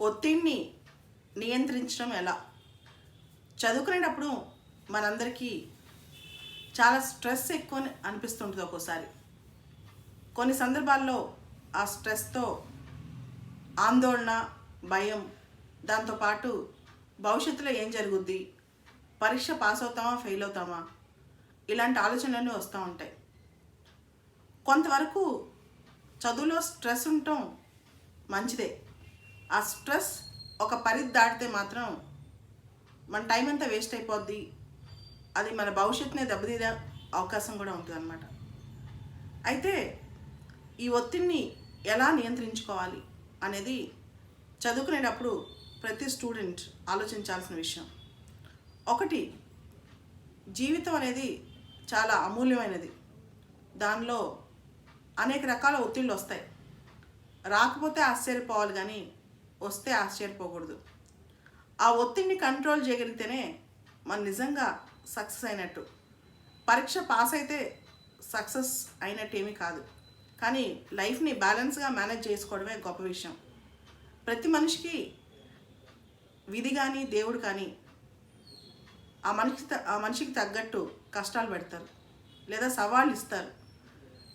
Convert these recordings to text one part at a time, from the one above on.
ఒత్తిడిని నియంత్రించడం ఎలా? చదువుకునేటప్పుడు మనందరికీ చాలా స్ట్రెస్ ఎక్కువ అనిపిస్తుంటుంది ఒక్కోసారి. కొన్ని సందర్భాల్లో ఆ స్ట్రెస్తో ఆందోళన భయం దాంతోపాటు భవిష్యత్తులో ఏం జరుగుద్ది? పరీక్ష పాస్ అవుతామా ఫెయిల్ అవుతామా? ఇలాంటి ఆలోచనలన్నీ వస్తూ ఉంటాయి. కొంతవరకు చదువులో స్ట్రెస్ ఉండటం మంచిదే. ఆ స్ట్రెస్ ఒక పరిధి దాటితే మాత్రం మన టైం అంతా వేస్ట్ అయిపోద్ది. అది మన భవిష్యత్తునే దెబ్బతీదే అవకాశం కూడా ఉంటుంది అనమాట అయితే ఈ ఒత్తిడిని ఎలా నియంత్రించుకోవాలి అనేది చదువుకునేటప్పుడు ప్రతి స్టూడెంట్ ఆలోచించాల్సిన విషయం. ఒకటి జీవితం అనేది చాలా అమూల్యమైనది. దానిలో అనేక రకాల ఒత్తిళ్ళు వస్తాయి. రాకపోతే ఆశ్చర్యపోవాలి కానీ వస్తే ఆశ్చర్యపోకూడదు. ఆ ఒత్తిడిని కంట్రోల్ చేయగలిగితేనే మనం నిజంగా సక్సెస్ అయినట్టు. పరీక్ష పాస్ అయితే సక్సెస్ అయినట్టు ఏమీ కాదు. కానీ లైఫ్ని బ్యాలెన్స్గా మేనేజ్ చేసుకోవడమే గొప్ప విషయం. ప్రతి మనిషికి విధి కానీ దేవుడు కానీ ఆ మనిషి త- ఆ మనిషికి తగ్గట్టు కష్టాలు పెడతారు. లేదా సవాళ్ళు ఇస్తారు.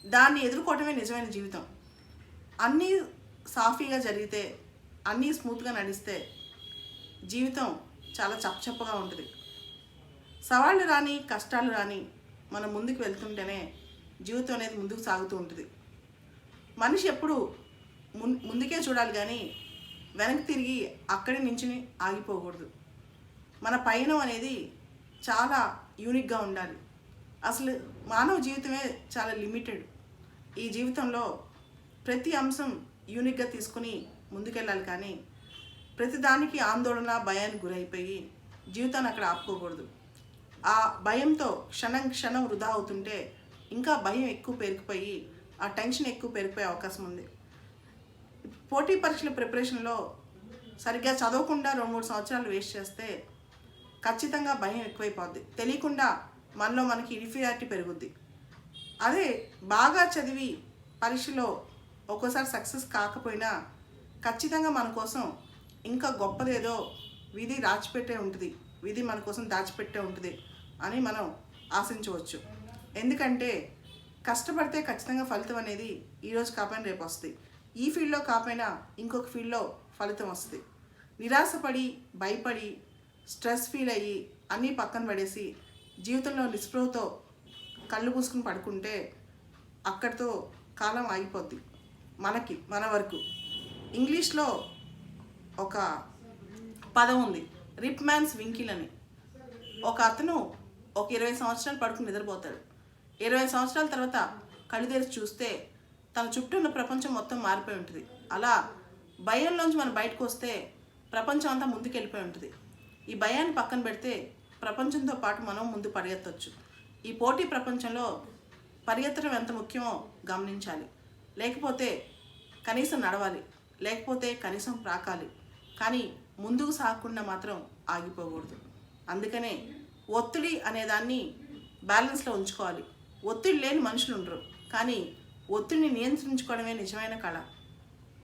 దాన్ని ఎదుర్కోవటమే నిజమైన జీవితం. అన్నీ సాఫీగా జరిగితే అన్నీ స్మూత్గా నడిస్తే జీవితం చాలా చప్పచప్పగా ఉంటుంది. సవాళ్ళు రాని కష్టాలు రాని మనం ముందుకు వెళ్తుంటేనే జీవితం అనేది ముందుకు సాగుతూ ఉంటుంది. మనిషి ఎప్పుడు ముం- ముందుకే చూడాలి కానీ వెనక్కి తిరిగి అక్కడి నుంచి ఆగిపోకూడదు. మన పయనం అనేది చాలా యూనిక్గా ఉండాలి. అసలు మానవ జీవితమే చాలా లిమిటెడ్. ఈ జీవితంలో ప్రతి అంశం యూనిక్గా తీసుకుని ముందుకెళ్ళాలి కానీ ప్రతిదానికి ఆందోళన భయానికి గురైపోయి జీవితాన్ని అక్కడ ఆపుకోకూడదు. ఆ భయంతో క్షణం క్షణం వృధా అవుతుంటే ఇంకా భయం ఎక్కువ పెరిగిపోయి ఆ టెన్షన్ ఎక్కువ పెరిగిపోయే అవకాశం ఉంది. పోటీ పరీక్షల ప్రిపరేషన్లో సరిగ్గా చదవకుండా రెండు మూడు సంవత్సరాలు వేస్ట్ చేస్తే ఖచ్చితంగా భయం ఎక్కువైపోద్ది. తెలియకుండా మనలో మనకి ఇన్ఫీరియారిటీ పెరుగుద్ది. అదే బాగా చదివి పరీక్షలో ఒక్కోసారి సక్సెస్ కాకపోయినా ఖచ్చితంగా మన కోసం ఇంకా గొప్పదేదో విధి రాచిపెట్టే ఉంటుంది. విధి మన కోసం దాచిపెట్టే ఉంటుంది అని మనం ఆశించవచ్చు. ఎందుకంటే కష్టపడితే ఖచ్చితంగా ఫలితం అనేది ఈరోజు కాకపోయినా రేపు వస్తుంది. ఈ ఫీల్డ్లో కాపోయినా ఇంకొక ఫీల్డ్లో ఫలితం వస్తుంది. నిరాశపడి భయపడి స్ట్రెస్ ఫీల్ అయ్యి అన్నీ పక్కన పడేసి జీవితంలో నిస్పృహతో కళ్ళు పూసుకుని పడుకుంటే అక్కడితో కాలం ఆగిపోద్ది. మనకి మన వరకు. ఇంగ్లీష్లో ఒక పదం ఉంది. రిప్ మ్యాన్స్ వింకిల్ అని. ఒక అతను ఒక ఇరవై సంవత్సరాలు పడుకుని నిద్రపోతాడు. ఇరవై సంవత్సరాల తర్వాత కళ్ళు తెరిచి చూస్తే తన చుట్టూ ఉన్న ప్రపంచం మొత్తం మారిపోయి ఉంటుంది. అలా భయంలోంచి మనం బయటకు వస్తే ప్రపంచం అంతా ముందుకు వెళ్ళిపోయి ఉంటుంది. ఈ భయాన్ని పక్కన పెడితే ప్రపంచంతో పాటు మనం ముందు పరిగెత్తవచ్చు ఈ పోటీ ప్రపంచంలో పరిగెత్తడం ఎంత ముఖ్యమో గమనించాలి. లేకపోతే కనీసం నడవాలి. లేకపోతే కనీసం ప్రాకాలి. కానీ ముందుకు సాగకుండా మాత్రం ఆగిపోకూడదు. అందుకనే ఒత్తిడి అనేదాన్ని బ్యాలెన్స్లో ఉంచుకోవాలి. ఒత్తిడి లేని మనుషులు ఉండరు. కానీ ఒత్తిడిని నియంత్రించుకోవడమే నిజమైన కళ.